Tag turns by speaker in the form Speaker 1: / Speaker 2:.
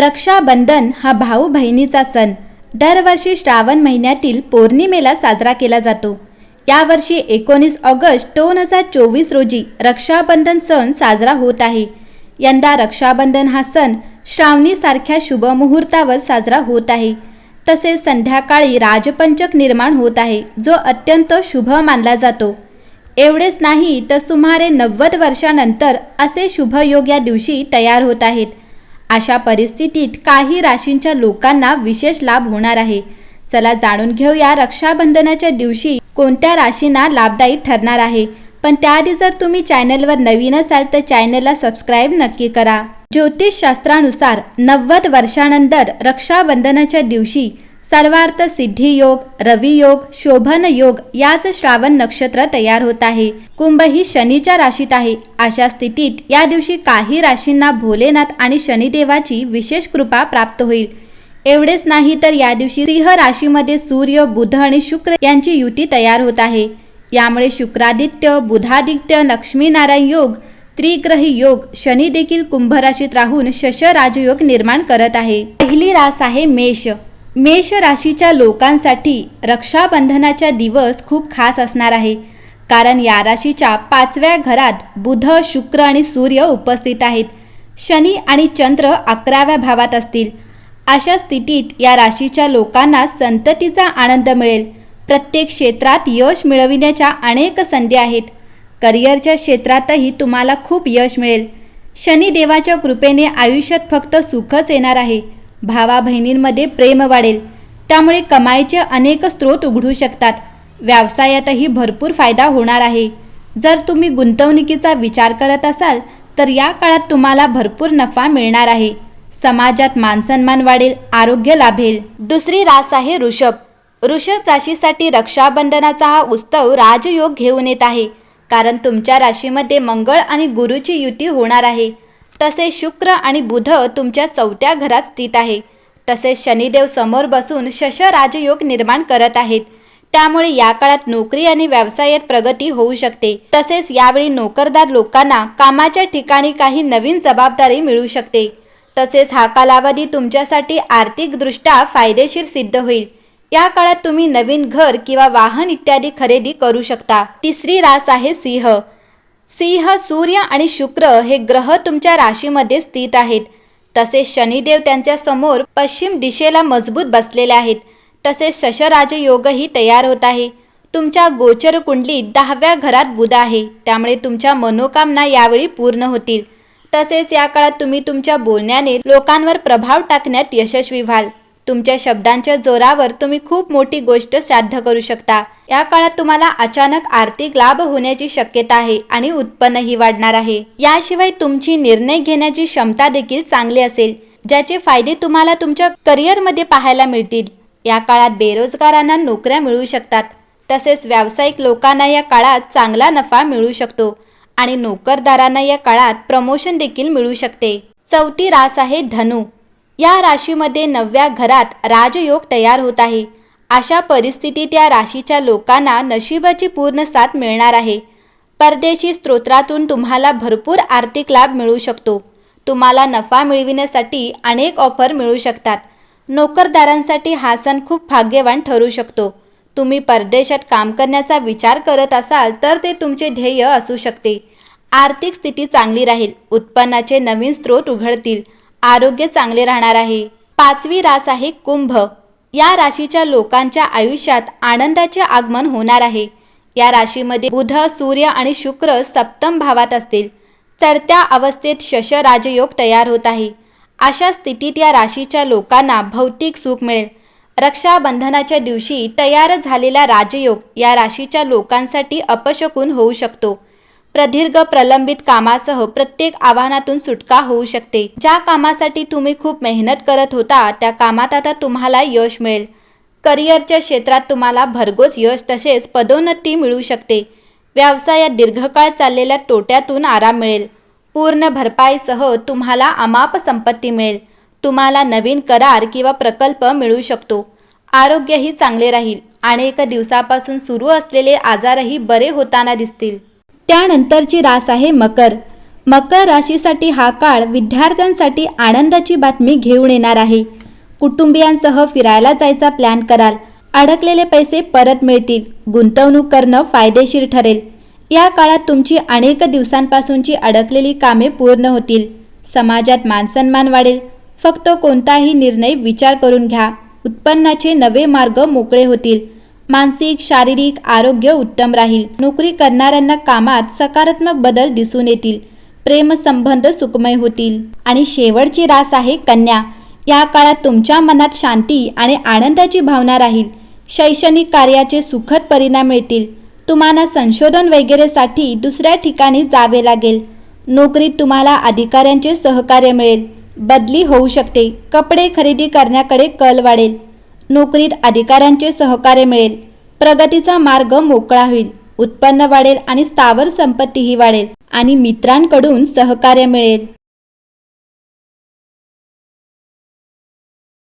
Speaker 1: रक्षाबंधन हा भाऊ बहिणीचा सण. दरवर्षी श्रावण महिन्यातील पौर्णिमेला साजरा केला जातो. यावर्षी एकोणीस ऑगस्ट दोन हजार चोवीस रोजी रक्षाबंधन सण साजरा होत आहे. यंदा रक्षाबंधन हा सण श्रावणीसारख्या शुभमुहूर्तावर साजरा होत आहे. तसेच संध्याकाळी राजपंचक निर्माण होत आहे जो अत्यंत शुभ मानला जातो. एवढेच नाही तर सुमारे नव्वद वर्षानंतर असे शुभयोग या दिवशी तयार होत आहेत. अशा परिस्थितीत काही राशींच्या लोकांना विशेष लाभ होणार आहे. चला जाणून घेऊया रक्षाबंधनाच्या दिवशी कोणत्या राशींना लाभदायी ठरणार आहे. पण त्याआधी जर तुम्ही चॅनलवर नवीन असाल तर चॅनलला सबस्क्राईब नक्की करा. ज्योतिषशास्त्रानुसार नव्वद वर्षानंतर रक्षाबंधनाच्या दिवशी सर्वार्थ सिद्धी योग रवी योग शोभन योग याच श्रावण नक्षत्र तयार होत आहे. कुंभ ही शनीच्या राशीत आहे. अशा स्थितीत या दिवशी काही राशींना भोलेनाथ आणि शनिदेवाची विशेष कृपा प्राप्त होईल. एवढेच नाही तर या दिवशी सिंह राशीमध्ये सूर्य बुध आणि शुक्र यांची युती तयार होत आहे. यामुळे शुक्रादित्य बुधादित्य लक्ष्मीनारायण योग त्रिग्रही योग शनी देखील कुंभ राशीत राहून शश राजयोग निर्माण करत आहे. पहिली रास आहे मेष. मेष राशीच्या लोकांसाठी रक्षाबंधनाचा दिवस खूप खास असणार आहे. कारण या राशीच्या पाचव्या घरात बुध शुक्र आणि सूर्य उपस्थित आहेत. शनी आणि चंद्र अकराव्या भावात असतील. अशा स्थितीत या राशीच्या लोकांना संततीचा आनंद मिळेल. प्रत्येक क्षेत्रात यश मिळविण्याच्या अनेक संधी आहेत. करिअरच्या क्षेत्रातही तुम्हाला खूप यश मिळेल. शनिदेवाच्या कृपेने आयुष्यात फक्त सुखच येणार आहे. भावा बहिणींमध्ये प्रेम वाढेल. त्यामुळे कमाईचे अनेक स्रोत उघडू शकतात. व्यवसायातही भरपूर फायदा होणार आहे. जर तुम्ही गुंतवणुकीचा विचार करत असाल तर या काळात तुम्हाला भरपूर नफा मिळणार आहे. समाजात मानसन्मान वाढेल आरोग्य लाभेल. दुसरी रास आहे ऋषभ. ऋषभ राशीसाठी रक्षाबंधनाचा हा उत्सव राजयोग घेऊन येत आहे. कारण तुमच्या राशीमध्ये मंगळ आणि गुरुची युती होणार आहे. तसे शुक्र आणि बुध तुमच्या चौथ्या घरात स्थित आहे. तसेच शनिदेव समोर बसून शश राजयोग निर्माण करत आहेत. त्यामुळे या काळात नोकरी आणि व्यवसायात प्रगती होऊ शकते. तसेच यावेळी नोकरदार लोकांना कामाच्या ठिकाणी काही नवीन जबाबदारी मिळू शकते. तसेच हा कालावधी तुमच्यासाठी आर्थिकदृष्ट्या फायदेशीर सिद्ध होईल. या काळात तुम्ही नवीन घर किंवा वाहन इत्यादी खरेदी करू शकता. तिसरी रास आहे सिंह. सिंह सूर्य आणि शुक्र हे ग्रह तुमच्या राशीमध्ये स्थित आहेत. तसेच शनिदेव त्यांच्यासमोर पश्चिम दिशेला मजबूत बसलेले आहेत. तसेच शशराज योगही तयार होत आहे. तुमच्या गोचर कुंडलीत दहाव्या घरात बुध आहे. त्यामुळे तुमच्या मनोकामना यावेळी पूर्ण होतील. तसेच या काळात तुम्ही तुमच्या बोलण्याने लोकांवर प्रभाव टाकण्यात यशस्वी व्हाल. तुमच्या शब्दांच्या जोरावर तुम्ही खूप मोठी गोष्ट साध्य करू शकता. या काळात तुम्हाला अचानक आर्थिक लाभ होण्याची शक्यता आहे आणि उत्पन्नही वाढणार आहे. याशिवाय तुमची निर्णय घेण्याची क्षमता देखील चांगली असेल ज्याचे फायदे तुम्हाला तुमच्या करिअरमध्ये पाहायला मिळतील. या काळात बेरोजगारांना नोकऱ्या मिळू शकतात. तसेच व्यावसायिक लोकांना या काळात चांगला नफा मिळू शकतो आणि नोकरदारांना या काळात प्रमोशन देखील मिळू शकते. चौथी रास आहे धनु. या राशीमध्ये नवव्या घरात राजयोग तयार होत आहे. अशा परिस्थितीत या राशीच्या लोकांना नशिबाची पूर्ण साथ मिळणार आहे. परदेशी स्त्रोत्रातून तुम्हाला भरपूर आर्थिक लाभ मिळू शकतो. तुम्हाला नफा मिळविण्यासाठी अनेक ऑफर मिळू शकतात. नोकरदारांसाठी हा सण खूप भाग्यवान ठरू शकतो. तुम्ही परदेशात काम करण्याचा विचार करत असाल तर ते तुमचे ध्येय असू शकते. आर्थिक स्थिती चांगली राहील. उत्पन्नाचे नवीन स्रोत उघडतील. आरोग्य चांगले राहणार आहे. पाचवी रास आहे कुंभ. या राशीच्या लोकांच्या आयुष्यात आनंदाचे आगमन होणार आहे. या राशीमध्ये बुध सूर्य आणि शुक्र सप्तम भावात असतील. चढत्या अवस्थेत शश राजयोग तयार होत आहे. अशा स्थितीत या राशीच्या लोकांना भौतिक सुख मिळेल. रक्षाबंधनाच्या दिवशी तयार झालेला राजयोग या राशीच्या लोकांसाठी अपशकून होऊ शकतो. प्रदीर्घ प्रलंबित कामासह प्रत्येक आव्हानातून सुटका होऊ शकते. ज्या कामासाठी तुम्ही खूप मेहनत करत होता त्या कामात आता तुम्हाला यश मिळेल. करिअरच्या क्षेत्रात तुम्हाला भरघोस यश तसेच पदोन्नती मिळू शकते. व्यवसायात दीर्घकाळ चाललेल्या तोट्यातून आराम मिळेल. पूर्ण भरपाईसह तुम्हाला अमाप संपत्ती मिळेल. तुम्हाला नवीन करार किंवा प्रकल्प मिळू शकतो. आरोग्यही चांगले राहील अनेक दिवसापासून सुरू असलेले आजारही बरे होताना दिसतील. त्यानंतरची रास आहे मकर. मकर राशीसाठी हा काळ विद्यार्थ्यांसाठी आनंदाची बातमी घेऊन येणार आहे. कुटुंबियांसह फिरायला जायचा प्लॅन कराल. अडकलेले पैसे परत मिळतील. गुंतवणूक करणं फायदेशीर ठरेल. या काळात तुमची अनेक दिवसांपासूनची अडकलेली कामे पूर्ण होतील. समाजात मानसन्मान वाढेल. फक्त कोणताही निर्णय विचार करून घ्या. उत्पन्नाचे नवे मार्ग मोकळे होतील. मानसिक शारीरिक आरोग्य उत्तम राहील. नोकरी करणाऱ्यांना कामात सकारात्मक बदल दिसून येतील. प्रेमसंबंध सुखमय होतील. आणि शेवटची रास आहे कन्या. या काळात तुमच्या मनात शांती आणि आनंदाची भावना राहील. शैक्षणिक कार्याचे सुखद परिणाम मिळतील. तुम्हाला संशोधन वगैरेसाठी दुसऱ्या ठिकाणी जावे लागेल. नोकरीत तुम्हाला अधिकाऱ्यांचे सहकार्य मिळेल. बदली होऊ शकते. कपडे खरेदी करण्याकडे कल वाढेल. नोकरीत अधिकाऱ्यांचे सहकार्य मिळेल. प्रगतीचा मार्ग मोकळा होईल. उत्पन्न वाढेल आणि स्थावर संपत्तीही वाढेल आणि मित्रांकडून सहकार्य मिळेल.